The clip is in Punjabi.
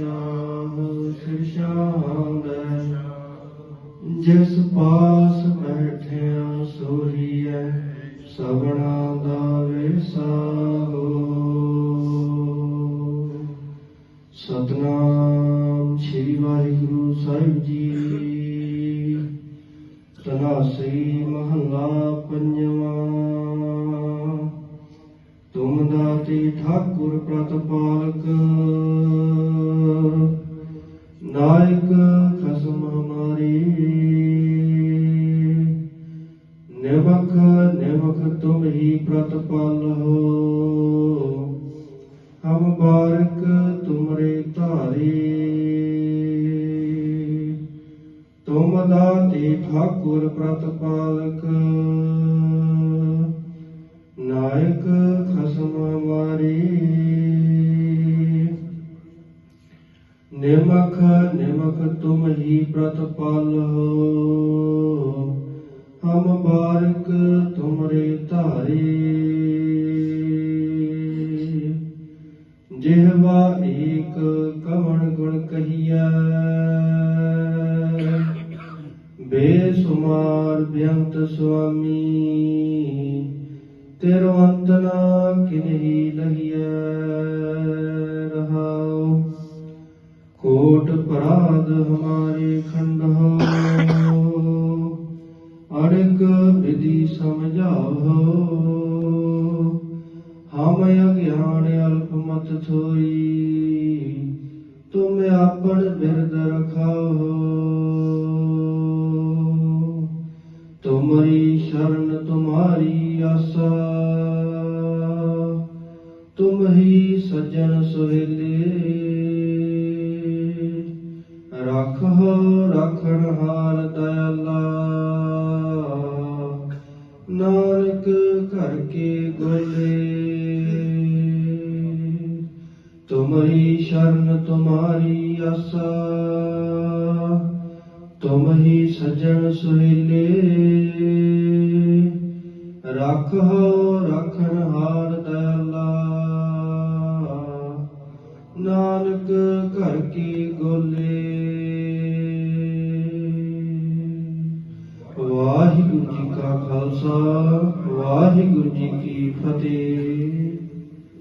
ਸ਼ਾਹ ਸਿਰਸ਼ਾਂਦਾ ਜਿਸ ਪਾਸ ਬੈਠਿਆ ਸੋਹੀਐ, ਸਭਨਾ ਦਾ ਵਿਸਾਹੋ ਸਤਨਾਮ ਸ੍ਰੀ ਵਾਹਿਗੁਰੂ ਸਾਹਿਬ ਜੀ। ਤਨਾਸਰੀ ਮਹੱਲਾ ਪੰਜਵਾਂ। ਤੁਮ ਦਾਤੇ ਠਾਕੁਰ ਪ੍ਰਤਪਾਲਕ। ਤੁਮ ਹੀ। ਪ੍ਰਤਪਾਲੋ ਹਮ ਬਾਰਕ ਤੁਮਰੇ ਧਾਰੇ। ਤੁਮ ਦਾਤੇ ਠਾਕੁਰ ਪ੍ਰਤਪਾਲਕ ਨਾਇਕ ਖਸਮ ਮਾਰੇ ਨਿਮਖ ਨਿਮਖ ਤੁਮ ਹੀ ਪ੍ਰਤਪਾਲੋ ਹੋ। ਜਿਹਵਾ ਏਕ ਕਵਣ ਗੁਣ ਕਹੀਆ ਬੇਸੁਮਾਰ ਬਿਅੰਤ ਸੁਆਮੀ, ਤੇਰੋ ਅੰਤ ਨਾ ਕਿਨਹੀ ਲਹੀਐ ਰਹਾਉ। ਕੋਟ ਪਰਾਧ ਹਮਾਰੇ ਖੰਡ ਹੋ ਵਿਧੀ ਸਮਝਾਓ ਹਮ ਅਗਿਆਨ ਅਲਪ ਮਤ ਥੋਈ ਤੁਮ ਆਪਣ ਬਿਰਦ ਰਖਾਓ। ਤੁਮਰੀ ਸ਼ਰਨ ਤੁਮਾਰੀ ਆਸਾ ਤੁਮ ਹੀ ਸਜਣ ਸੁਹੇਲੇ। ਰੱਖੋ ਰੱਖਣ ਹਾਲ ਦਇਆਲਾ, ਨਾਨਕ ਘਰ ਕੇ ਗੋਲੇ ਤੁਮਰੀ ਸ਼ਰਨ, ਤੁਮਾਰੀ ਆਸਾ। ਤੁਮ ਹੀ ਸਜਣ ਸੁਹੇਲੇ ਰੱਖੋ ਰੱਖਣ ਹਾਰ ਦਇਆਲਾ। ਨਾਨਕ ਘਰ ਕੀ ਗੋਲੇ। ਵਾਹਿਗੁਰੂ ਜੀ ਕਾ ਖਾਲਸਾ, ਵਾਹਿਗੁਰੂ ਜੀ ਕੀ ਫਤਿਹ।